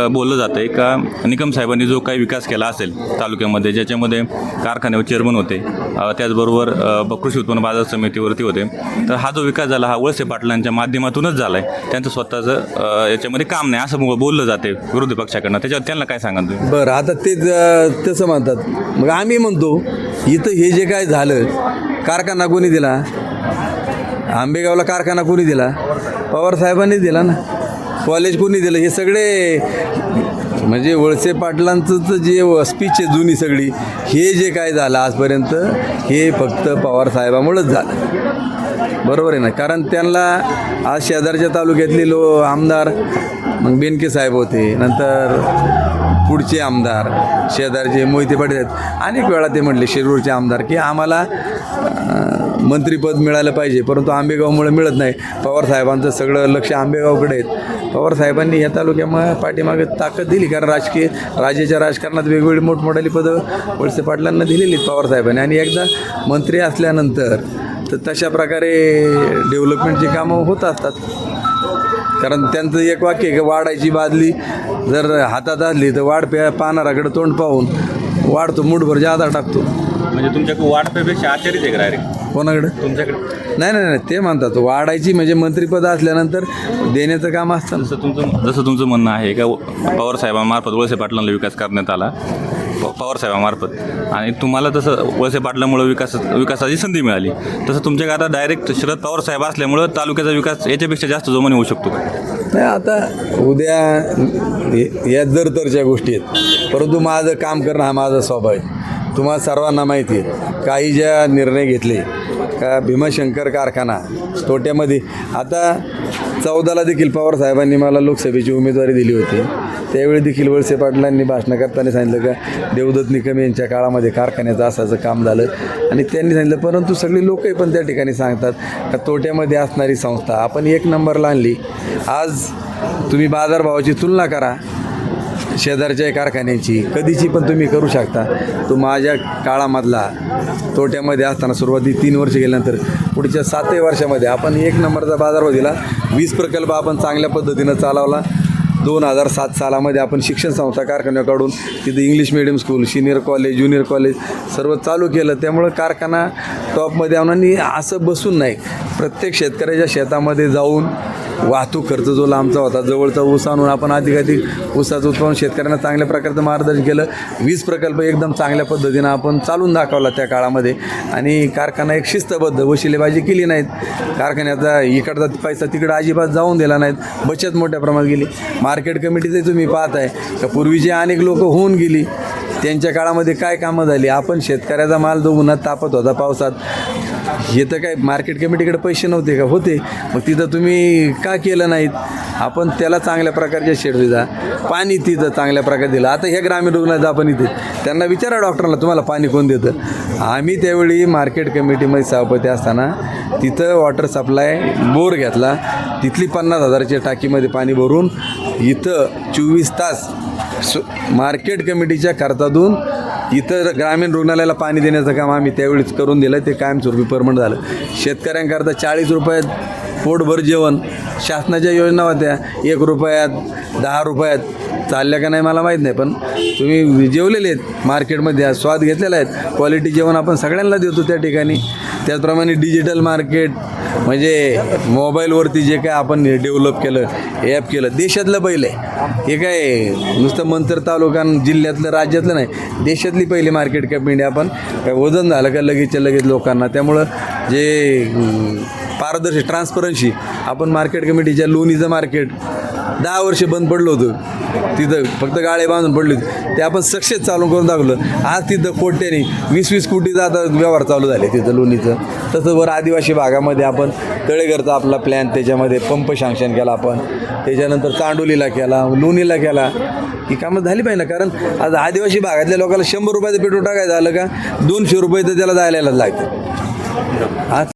बोललं जातं आहे का निकम साहेबांनी जो काही विकास केला असेल तालुक्यामध्ये ज्याच्यामध्ये कारखान्यावर चेअरमन होते त्याचबरोबर कृषी उत्पन्न बाजार समितीवरती होते तर हा जो विकास झाला हा वळसे पाटलांच्या माध्यमातूनच झाला आहे त्यांचं स्वतःचं याच्यामध्ये काम नाही असं बोललं जाते विरोधी पक्षाकडनं. त्याच्यावर त्यांना काय सांगा तुम्ही? बरं आता ते तसं म्हणतात. मग आम्ही म्हणतो इथं हे जे काय झालं कारखाना कोणी दिला? आंबेगावला कारखाना कोणी दिला? पवार साहेबांनी दिला ना? कॉलेज कोणी दिलं? हे सगळे म्हणजे वळसे पाटलांचं जे स्पीच आहे जुनी सगळी हे जे काय झालं आजपर्यंत हे फक्त पवार साहेबामुळंच झालं. बरोबर आहे ना? कारण त्यांना आज शेजारच्या तालुक्यातले लो आमदार मग बेनके साहेब होते नंतर पुढचे आमदार शेजारचे मोहिते पाटील आहेत. अनेक वेळा ते म्हटले शिरूरचे आमदार की आम्हाला मंत्रीपद मंत्रिपद मिळालं पाहिजे परंतु आंबेगावमुळे मिळत नाही. पवार साहेबांचं सगळं लक्ष आंबेगावकडे आहेत. पवारसाहेबांनी या तालुक्यामुळे पाठीमागे ताकद दिली. कारण राजकीय राज्याच्या राजकारणात वेगवेगळी मोठमोठाली पदं वळसे पाटलांना दिलेली आहेत पवार साहेबांनी. आणि एकदा मंत्री असल्यानंतर तर तशा प्रकारे डेव्हलपमेंटची कामं होत असतात. कारण त्यांचं एक वाक्य आहे की वाढायची बादली जर हातात असली तर वाढ प्या पानाराकडे तोंड पाहून वाढतो मूठभर जादा टाकतो. म्हणजे तुमच्याकडे वाढपेक्षा आचारीच आहे डायरेक्ट कोणाकडे? तुमच्याकडे? नाही नाही नाही ते म्हणतात. वाढायची म्हणजे मंत्रिपद असल्यानंतर देण्याचं काम असतं. ना. जसं तुमचं जसं तुमचं म्हणणं आहे का पवार साहेबांमार्फत वळसे पाटलांना विकास करण्यात आला. प- पवार साहेबांमार्फत. आणि तुम्हाला तसं वळसे पाटलामुळं विकास विकासाची संधी मिळाली. तसं तुमच्याकडे आता डायरेक्ट शरद पवार साहेब असल्यामुळं तालुक्याचा विकास याच्यापेक्षा जास्त जोमाने होऊ शकतो का? नाही आता उद्या हे- या जर तरच्या गोष्टी आहेत परंतु माझं काम करणं हा माझा स्वभाव आहे. तुम्हाला सर्वांना माहिती आहे काही ज्या निर्णय घेतले का भीमाशंकर कारखाना तोट्यामध्ये. आता चौदाला देखील पवार साहेबांनी मला लोकसभेची उमेदवारी दिली होती. त्यावेळी देखील वळसे पाटलांनी भाषण करताना सांगितलं का देवदत्त निकम यांच्या काळामध्ये कारखान्याचं असायचं काम झालं. आणि त्यांनी सांगितलं परंतु सगळी लोकही पण त्या ठिकाणी सांगतात का तोट्यामध्ये असणारी संस्था आपण एक नंबरला आणली आज तुम्ही बाजारभावाची तुलना करा शेजारच्या कारखान्याची कधीची पण तुम्ही करू शकता. तो माझ्या काळामधला तोट्यामध्ये असताना सुरुवाती तीन वर्ष गेल्यानंतर पुढच्या सातही वर्षामध्ये आपण एक नंबरचा बाजार दिला. वीज प्रकल्प आपण चांगल्या पद्धतीनं चालवला. दोन हजार सात सालामध्ये आपण शिक्षण संस्था कारखान्याकडून तिथे English medium school senior college junior college सर्व चालू केलं. त्यामुळं कारखाना टॉपमध्ये आणून असं बसून नाही. प्रत्येक शेतकऱ्याच्या शेतामध्ये जाऊन वाहतूक खर्च जो लांबचा होता जवळचा ऊस आणून आपण अधिकाधिक ऊसाचं उत्पादन शेतकऱ्यांना चांगल्या प्रकारचं मार्गदर्शन केलं. वीज प्रकल्प एकदम चांगल्या पद्धतीनं आपण चालून दाखवला त्या काळामध्ये. आणि कारखाना एक शिस्तबद्ध वशिलेबाजी केली नाहीत. कारखान्याचा इकडचा पैसा तिकडं अजिबात जाऊन दिला नाहीत. बचत मोठ्या प्रमाणात गेली. मार्केट कमिटीचे तुम्ही पाहताय का पूर्वीचे अनेक लोक होऊन गेली त्यांच्या काळामध्ये काय कामं झाली? आपण शेतकऱ्याचा माल जो उन्हात तापत होता पावसात हे तर काय मार्केट कमिटीकडे पैसे नव्हते का? होते. मग तिथं तुम्ही का केलं नाहीत? आपण त्याला चांगल्या प्रकारच्या शेडविजा पाणी तिथं चांगल्या प्रकारे दिलं. आता हे ग्रामीण रुग्णालयात आपण इथे त्यांना विचारा डॉक्टरला तुम्हाला पाणी कोण देतं? आम्ही त्यावेळी मार्केट कमिटीमध्ये सभापती असताना तिथं वॉटर सप्लाय बोर घेतला. तिथली पन्नास हजाराच्या टाकीमध्ये पाणी भरून इथं चोवीस तास सु मार्केट कमिटीच्या खर्चातून इतर ग्रामीण रुग्णालयाला पाणी देण्याचं काम आम्ही त्यावेळीच करून दिलं. ते कायमस्वरूपी परमनंट झालं. शेतकऱ्यांकरता चाळीस रुपयात पोटभर जेवण. शासनाच्या योजना होत्या. एक रुपयात दहा रुपयात. चालल्या का नाही मला माहीत नाही पण तुम्ही जेवलेले आहेत. मार्केटमध्ये स्वाद घेतलेला आहेत क्वालिटी जेवण आपण सगळ्यांना देतो त्या ठिकाणी. त्याचप्रमाणे डिजिटल मार्केट म्हणजे मोबाईलवरती जे काय आपण डेव्हलप केलं ॲप केलं देशातलं पहिलं. आहे हे काय नुसतं मंतर तालुका जिल्ह्यातलं राज्यातलं नाही. देशातली पहिली मार्केट कमिटी आपण काय वजन झालं का लगेचच्या लगेच लोकांना. त्यामुळं जे पारदर्शी ट्रान्सपरन्सी आपण मार्केट कमिटीच्या लोणीचं मार्केट दहा वर्ष बंद पडलं होतं. तिथं फक्त गाळे बांधून पडले होते. ते आपण सक्सेस चालू करून दाखवलं. आज तिथं कोट्याने वीस वीस कोटीचा आता व्यवहार चालू झाले तिथं लोणीचं. तसं वर आदिवासी भागामध्ये आपण तळेघरचा आपला प्लॅन त्याच्यामध्ये पंप सँक्शन केला आपण. त्याच्यानंतर चांडोलीला केला लोणीला केला. ही कामं झाली पाहिजे ना कारण आज आदिवासी भागातल्या लोकांना शंभर रुपयाचं पेट्रोल टाकायचं झालं का? दोनशे रुपये तर त्याला जायला लागतं. आज